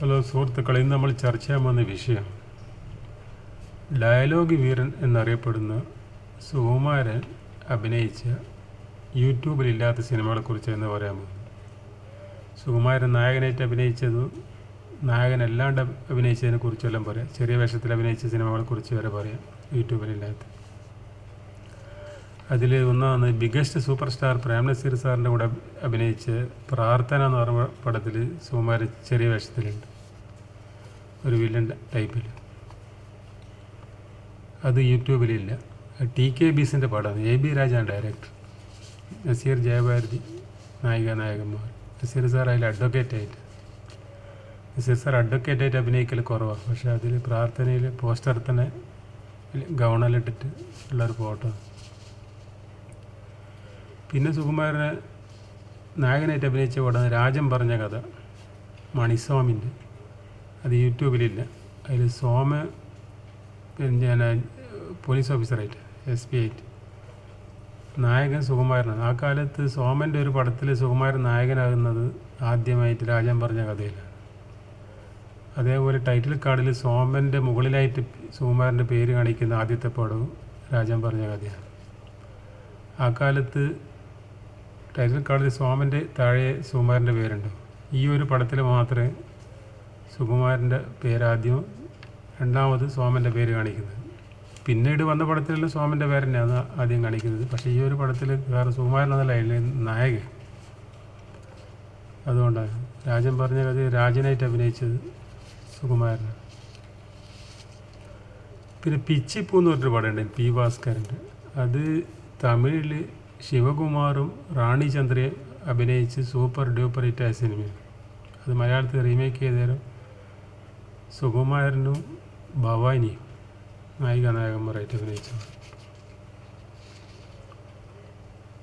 Hello സുഹൃത്തുക്കളെ ഇന്ന് നമ്മൾ ചർച്ച ചെയ്യാൻ വന്ന വിഷയം ഡയലോഗ് വീരൻ എന്നറിയപ്പെടുന്ന സുകുമാരൻ അഭിനയിച്ച യൂട്യൂബിലില്ലാത്ത സിനിമകളെക്കുറിച്ച് എന്ന് പറയാൻ പോകുന്നു. സുകുമാരൻ നായകനായിട്ട് അഭിനയിച്ചത് നായകനല്ലാണ്ട് അഭിനയിച്ചതിനെ കുറിച്ചെല്ലാം പറയാം. ചെറിയ വേഷത്തിൽ അഭിനയിച്ച സിനിമകളെക്കുറിച്ച് വരെ പറയാം. യൂട്യൂബിലില്ലാത്ത അതിൽ ഒന്നാണ് ബിഗസ്റ്റ് സൂപ്പർ സ്റ്റാർ പ്രേംനസീർ സാറിന്റെ കൂടെ അഭിനയിച്ച് പ്രാർത്ഥന എന്ന് പറഞ്ഞ പടത്തിൽ സുകുമാരൻ ചെറിയ വേഷത്തിലുണ്ട്. ഒരു വില്ലൻ ടൈപ്പിൽ അത് യൂട്യൂബിലില്ല. ടി കെ ബീസിന്റെ പടമാണ്. എ ബി രാജാണ് ഡയറക്ടർ നസീർ ജയഭാരതി നായിക നായകന്മാർ. നസീർ സാർ അതിൽ അഡ്വക്കേറ്റായിട്ട് നസീർ സാർ അഡ്വക്കേറ്റ് ആയിട്ട് അഭിനയിക്കൽ കുറവാണ്. പക്ഷേ അതിൽ പ്രാർത്ഥനയിൽ പോസ്റ്റർ തന്നെ ഗവണലിട്ടിട്ട് ഉള്ളൊരു ഫോട്ടോ പിന്നെ സുകുമാരനെ നായകനായിട്ട് അഭിനയിച്ച പടം രാജൻ പറഞ്ഞ കഥ മണിസ്വാമിന്റെ. അത് യൂട്യൂബിലില്ല. അതിൽ സോമ ഞാൻ പോലീസ് ഓഫീസറായിട്ട് എസ് പി ആയിട്ട്. നായകൻ സുകുമാരനാണ്. ആ കാലത്ത് സോമന്റെ ഒരു പടത്തിൽ സുകുമാരൻ നായകനാകുന്നത് ആദ്യമായിട്ട് രാജൻ പറഞ്ഞ കഥയിലാണ്. അതേപോലെ ടൈറ്റിൽ കാർഡിൽ സോമന്റെ മുകളിലായിട്ട് സുകുമാരന്റെ പേര് കാണിക്കുന്ന ആദ്യത്തെ പടവും രാജൻ പറഞ്ഞ കഥയാണ്. ആ കാലത്ത് ടൈറ്റിൽ കാർഡിൽ സ്വാമിന്റെ താഴെ സുകുമാരന്റെ പേരുണ്ട്. ഈ ഒരു പടത്തിൽ മാത്രമേ സുകുമാരന്റെ പേരാദ്യം രണ്ടാമത് സ്വാമിന്റെ പേര് കാണിക്കുന്നത്. പിന്നീട് വന്ന പടത്തിലെല്ലാം സ്വാമിന്റെ പേര് തന്നെയാണ് ആദ്യം കാണിക്കുന്നത്. പക്ഷേ ഈ ഒരു പടത്തിൽ വേറെ സുകുമാരൻ എന്നല്ല അതിൽ നായകൻ. അതുകൊണ്ടാണ്. രാജൻ പറഞ്ഞ കഥ രാജനായിട്ട് അഭിനയിച്ചത് സുകുമാരനാണ്. പിന്നെ പിച്ചിപ്പൂ എന്ന് പറഞ്ഞൊരു പടമുണ്ട് പി ഭാസ്കരന്റെ. അത് തമിഴിൽ ശിവകുമാറും റാണി ചന്ദ്രയും അഭിനയിച്ച് സൂപ്പർ ഡ്യൂപ്പർ ഹിറ്റായ സിനിമയാണ് അത് മലയാളത്തിൽ റീമേക്ക് ചെയ്തേരം സുകുമാരനും ഭവാനിയും നായിക നായകന്മാരായിട്ട് അഭിനയിച്ചു.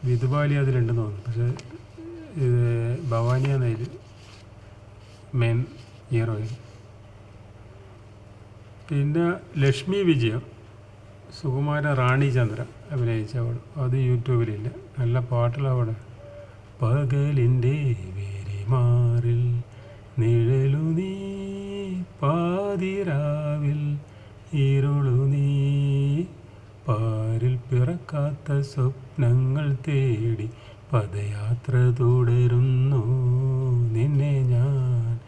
വിധുബാലി അതിലുണ്ടെന്ന് തോന്നുന്നു. പക്ഷേ ഇത് ഭവാനിയാണ് എന്നതിൽ മെയിൻ ഹീറോയിൻ പിന്നെ ലക്ഷ്മി വിജയം സുകുമാര റാണി ചന്ദ്ര അഭിനയിച്ച അവിടെ അത് യൂട്യൂബിലില്ല. നല്ല പാട്ടുള്ള അവിടെ പകലിന്റെ വേരിമാറിൽ നിഴലു നീ പാതിരാവിൽ ഇരുളു നീ പാരിൽ പിറക്കാത്ത സ്വപ്നങ്ങൾ തേടി പദയാത്ര തുടരുന്നു. നിന്നെ ഞാൻ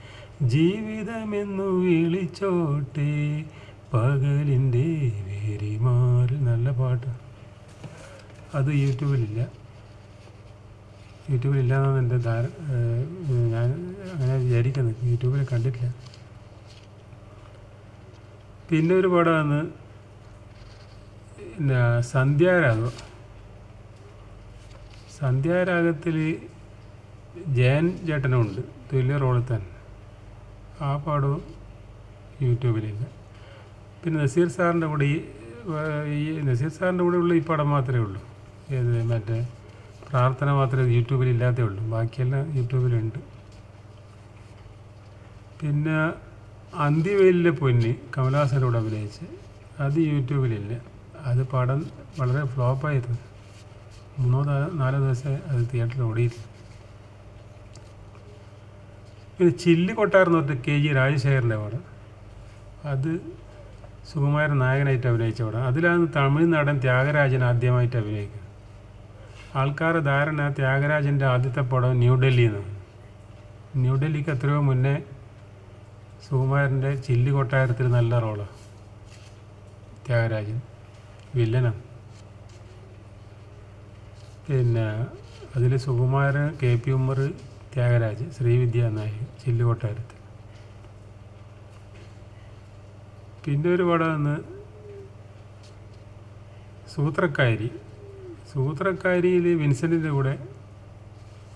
ജീവിതമെന്നു വിളിച്ചോട്ടെ പകലിന്റെ വേരിമാറിൽ നല്ല പാട്ട്. അത് യൂട്യൂബിലില്ല. യൂട്യൂബിലില്ല എന്നാണ് എന്റെ ധാര ഞാൻ അങ്ങനെ വിചാരിക്കുന്നത് യൂട്യൂബിൽ കണ്ടിട്ടില്ല. പിന്നെ ഒരു പടമാണ് പിന്നെ സന്ധ്യാരാഗം. സന്ധ്യാരാഗത്തിൽ ജയൻ ചേട്ടനുണ്ട്. തുല്യ റോളിൽ തന്നെ. ആ പാടവും യൂട്യൂബിലില്ല. പിന്നെ നസീർ സാറിന്റെ കൂടെ ഈ നസീർ സാറിന്റെ കൂടെ ഉള്ള ഈ പടം മാത്രമേ ഉള്ളൂ. ഏത് മറ്റേ പ്രാർത്ഥന മാത്രമേ യൂട്യൂബിൽ ഇല്ലാത്തേ ഉള്ളൂ. ബാക്കിയെല്ലാം യൂട്യൂബിലുണ്ട്. പിന്നെ അന്തിവേലിലെ പൊന്നി കമലഹാസനോട് അഭിനയിച്ച് അത് യൂട്യൂബിലില്ല. അത് പടം വളരെ ഫ്ലോപ്പായിരുന്നു. മൂന്നോ നാലോ ദിവസം അത് തിയേറ്ററിൽ ഓടിയില്ല പിന്നെ ചില്ലി കൊട്ടാരെന്ന് പറഞ്ഞിട്ട് കെ ജി രാജശേഖരന്റെ പടം. അത് സുകുമാരൻ നായകനായിട്ട് അഭിനയിച്ച പടം. അതിലാണ് തമിഴ്നാടൻ ത്യാഗരാജൻ ആദ്യമായിട്ട് അഭിനയിക്കുന്നത്. ആൾക്കാരുടെ ധാരണ ത്യാഗരാജന്റെ ആദ്യത്തെ പടം ന്യൂഡൽഹിയിൽ എന്ന് ന്യൂഡൽഹിക്ക് എത്രയോ മുന്നേ സുകുമാരന്റെ ചില്ലി കൊട്ടാരത്തിൽ നല്ല റോളാണ് ത്യാഗരാജൻ വില്ലനാണ് പിന്നെ അതിൽ സുകുമാരൻ കെ പി ഉമ്മർ ത്യാഗരാജ് ശ്രീവിദ്യ എന്നായി ചില്ലി കൊട്ടാരത്തിൽ. പിന്നെ ഒരു പടമാണ് സൂത്രക്കാരി സൂത്രക്കാരിയിൽ വിൻസെന്റിന്റെ കൂടെ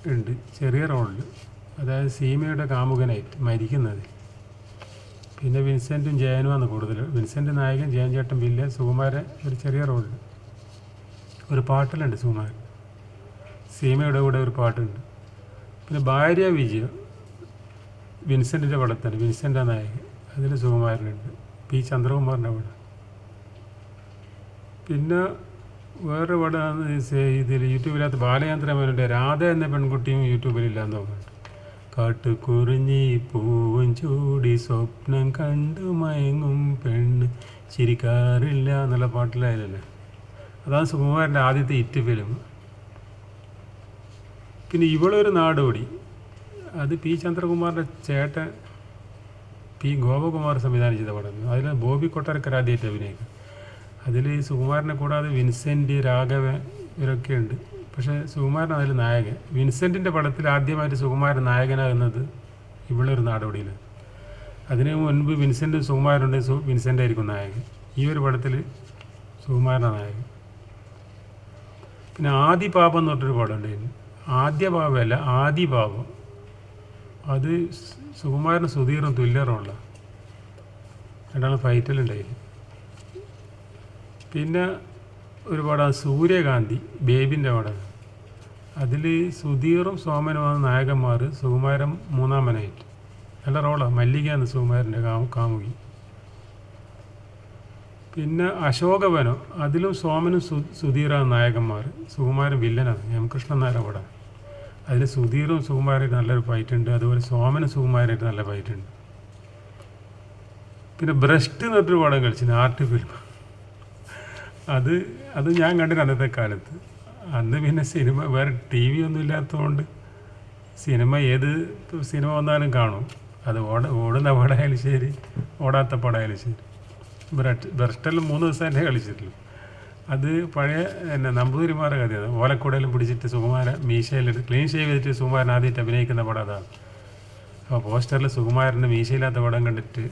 ഉണ്ട് ചെറിയ റോളിൽ അതായത് സീമയുടെ കാമുകനായിട്ട് മരിക്കുന്നത് പിന്നെ വിൻസെന്റും ജയനുമാണ് കൂടുതൽ വിൻസെന്റ് നായകൻ ജയൻ ചേട്ടൻ വില്ല സുകുമാരൻ ഒരു ചെറിയ റോളിൽ ഒരു പാട്ടിലുണ്ട് സുകുമാരൻ. സീമയുടെ കൂടെ ഒരു പാട്ടുണ്ട്. പിന്നെ ഭാര്യ വിജയം വിൻസെന്റിന്റെ പടത്താണ് വിൻസെന്റെ നായകൻ. അതിൽ സുകുമാരനുണ്ട്. പി. ചന്ദ്രകുമാറിന്റെ പടം പിന്നെ വേറെ പടം ഇതിൽ യൂട്യൂബിനകത്ത് ബാലചന്ദ്രമേനോന്റെ രാധ എന്ന പെൺകുട്ടിയും യൂട്യൂബിലില്ലാന്ന് തോന്നുന്നുണ്ട്. കാട്ടുകുറിഞ്ഞി പൂവും ചൂടി സ്വപ്നം കണ്ടു മയങ്ങും പെണ്ണ് ചിരിക്കാറില്ല എന്നുള്ള പാട്ടിലായാലല്ലേ. അതാണ് സുകുമാരന്റെ ആദ്യത്തെ ഹിറ്റ് ഫിലിം. പിന്നെ ഇവളൊരു നാടോടി. അത് പി ചന്ദ്രകുമാറിന്റെ ചേട്ടൻ പി ഗോപകുമാർ സംവിധാനം ചെയ്ത പടം. അതിൽ ബോബി കൊട്ടാരക്കരാദ്യമായിട്ട് അഭിനയിക്കും അതിൽ സുകുമാരനെ കൂടാതെ വിൻസെന്റ് രാഘവൻ ഇവരൊക്കെ ഉണ്ട്. പക്ഷേ സുകുമാരൻ അതിൽ നായകൻ. വിൻസെന്റിന്റെ പടത്തിൽ ആദ്യമായിട്ട് സുകുമാരൻ നായകനാകുന്നത് ഇവളൊരു നാടോടിയിൽ അതിന് മുൻപ് വിൻസെന്റ് സുകുമാരനുണ്ട് സു വിൻസെന്റ് ആയിരിക്കും നായകൻ. ഈ ഒരു പടത്തിൽ സുകുമാരനാണ് നായകൻ. പിന്നെ ആദി പാപം എന്ന് പറഞ്ഞൊരു പടം ഉണ്ടായിരുന്നു. ആദ്യ പാപമല്ല ആദി പാപം. അത് സുകുമാരൻ സുധീറും തുല്യറുള്ള രണ്ടാളും ഫൈറ്റിലുണ്ടായിരുന്നു പിന്നെ ഒരുപാട് പടം സൂര്യകാന്തി ബേബിന്റെ പടം. അതിൽ സുധീറും സോമനുമാണ് നായകന്മാർ. സുകുമാരൻ മൂന്നാമനായിട്ട്. നല്ല റോളാണ് മല്ലികയാണ് സുകുമാരന്റെ കാമു കാമുകി. പിന്നെ അശോകവനം. അതിലും സോമനും സു സുധീറാണ് നായകന്മാർ. സുകുമാരൻ വില്ലനാണ്. എം കൃഷ്ണൻ നായരുടെ പടം. അതിൽ സുധീറും സുകുമാരായിട്ട് നല്ലൊരു ഫൈറ്റ് ഉണ്ട് അതുപോലെ സോമനും സുകുമാരായിട്ട് നല്ല ഫൈറ്റ് ഉണ്ട് പിന്നെ ബ്രസ്റ്റ് എന്ന് പറഞ്ഞൊരു പടം കളിച്ചിന് ആർട്ട് ഫിലിം. അത് അത് ഞാൻ കണ്ടിരുന്നു അന്നത്തെ കാലത്ത്. അന്ന് പിന്നെ സിനിമ വേറെ ടി വി ഒന്നും ഇല്ലാത്തതുകൊണ്ട് സിനിമ ഏത് സിനിമ വന്നാലും കാണും. അത് ഓട ഓടുന്ന പടമായാലും ശരി ഓടാത്ത പടമായാലും ശരി. ബ്രസ്റ്റ് ബ്രസ്റ്റെല്ലാം മൂന്ന് ദിവസം തന്നെ കളിച്ചിട്ടുള്ളൂ. അത് പഴയ എന്നെ നമ്പൂതിരിമാരുടെ കഥയാണ് ഓലക്കൂടയിൽ പിടിച്ചിട്ട് സുകുമാരൻ മീശയിലെടുത്ത് ക്ലീൻ ഷേവ് ചെയ്തിട്ട് സുകുമാരൻ ആദ്യമായിട്ട് അഭിനയിക്കുന്ന പടം അതാണ്. അപ്പോൾ പോസ്റ്ററിൽ സുകുമാരന്റെ മീശയില്ലാത്ത പടം കണ്ടിട്ട്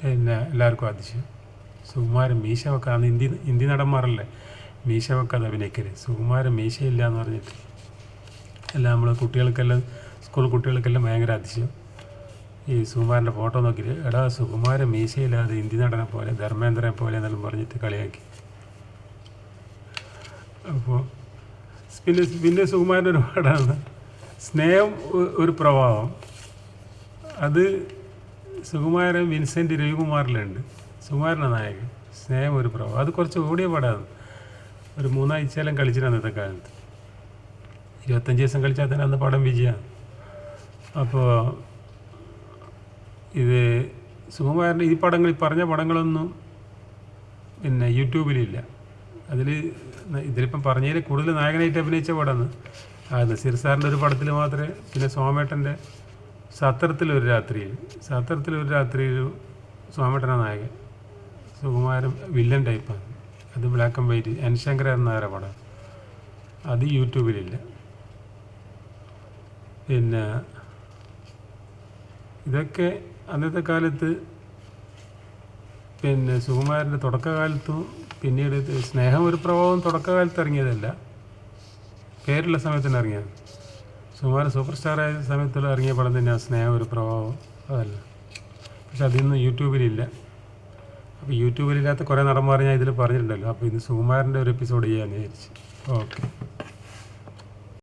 പിന്നെ എല്ലാവർക്കും അതിശയം. സുകുമാരൻ മീശ വെക്കാന്ന് ഹിന്ദി ഹിന്ദി നടന്മാരല്ലേ? മീശ വെക്കാതെ അഭിനയിക്കരുത് സുകുമാരൻ മീശയില്ല എന്ന് പറഞ്ഞിട്ട് എല്ലാം നമ്മൾ കുട്ടികൾക്കെല്ലാം സ്കൂൾ കുട്ടികൾക്കെല്ലാം ഭയങ്കര അതിശയം. ഈ സുകുമാരന്റെ ഫോട്ടോ നോക്കിയിട്ട് എടാ സുകുമാരൻ മീശയില്ലാതെ ഹിന്ദി നടനെ പോലെ ധർമ്മേന്ദ്രനെ പോലെ എന്നെല്ലാം പറഞ്ഞിട്ട് കളിയാക്കി. അപ്പോൾ പിന്നെ പിന്നെ സുകുമാരന്റെ ഒരു പാടാണ്. സ്നേഹം ഒരു പ്രഭാവം അത് സുകുമാരൻ വിൻസെന്റ് രവികുമാറിലുണ്ട്. സുകുമാരനാണ് നായകൻ. സ്നേഹം ഒരു പ്രഭാവം അത് കുറച്ച് ഓടിയ പടമാണ് ഒരു മൂന്നാഴ്ചയെല്ലാം കളിച്ചിരുന്നു അന്നത്തെ കാലത്ത്. ഇരുപത്തഞ്ച് ദിവസം കളിച്ചാൽ തന്നെ അന്ന് പടം വിജയമാണ്. അപ്പോൾ ഇത് സുകുമാരന്റെ ഈ പടങ്ങൾ ഈ പറഞ്ഞ പടങ്ങളൊന്നും പിന്നെ യൂട്യൂബിലില്ല. അതിൽ ഇതിലിപ്പം പറഞ്ഞതിൽ കൂടുതൽ നായകനായിട്ട് അഭിനയിച്ച പടമാണ്. ആ നസീർ സാറിന്റെ ഒരു പടത്തിൽ മാത്രമേ പിന്നെ സോമേട്ടന്റെ സത്രത്തിലൊരു രാത്രിയിൽ സത്രത്തിലൊരു രാത്രിയിൽ സോമേട്ടനാണ് നായകൻ. സുകുമാരൻ വില്ലൻ ടൈപ്പാണ് അത് black and white N Sankaran നായരെ പടം? അത് യൂട്യൂബിലില്ല. പിന്നെ ഇതൊക്കെ അന്നത്തെ കാലത്ത് പിന്നെ സുകുമാരന്റെ തുടക്കകാലത്തും പിന്നീട് സ്നേഹം ഒരു പ്രഭാവം തുടക്കകാലത്ത് ഇറങ്ങിയതല്ല. പേരുള്ള സമയത്തിന് ഇറങ്ങിയത് സുകുമാരൻ സൂപ്പർ സ്റ്റാറായ സമയത്തുള്ള ഇറങ്ങിയ പടം തന്നെയാണ് സ്നേഹം ഒരു പ്രഭാവം. അതല്ല. പക്ഷെ അതിന്ന് യൂട്യൂബിലില്ല. അപ്പോൾ യൂട്യൂബിലില്ലാത്ത കുറേ നടന്മാർ ഞാൻ ഇതിൽ പറഞ്ഞിട്ടുണ്ടല്ലോ. അപ്പോൾ ഇന്ന് സുകുമാരന്റെ ഒരു എപ്പിസോഡ് ചെയ്യാമെന്ന് വിചാരിച്ചു. ഓക്കെ.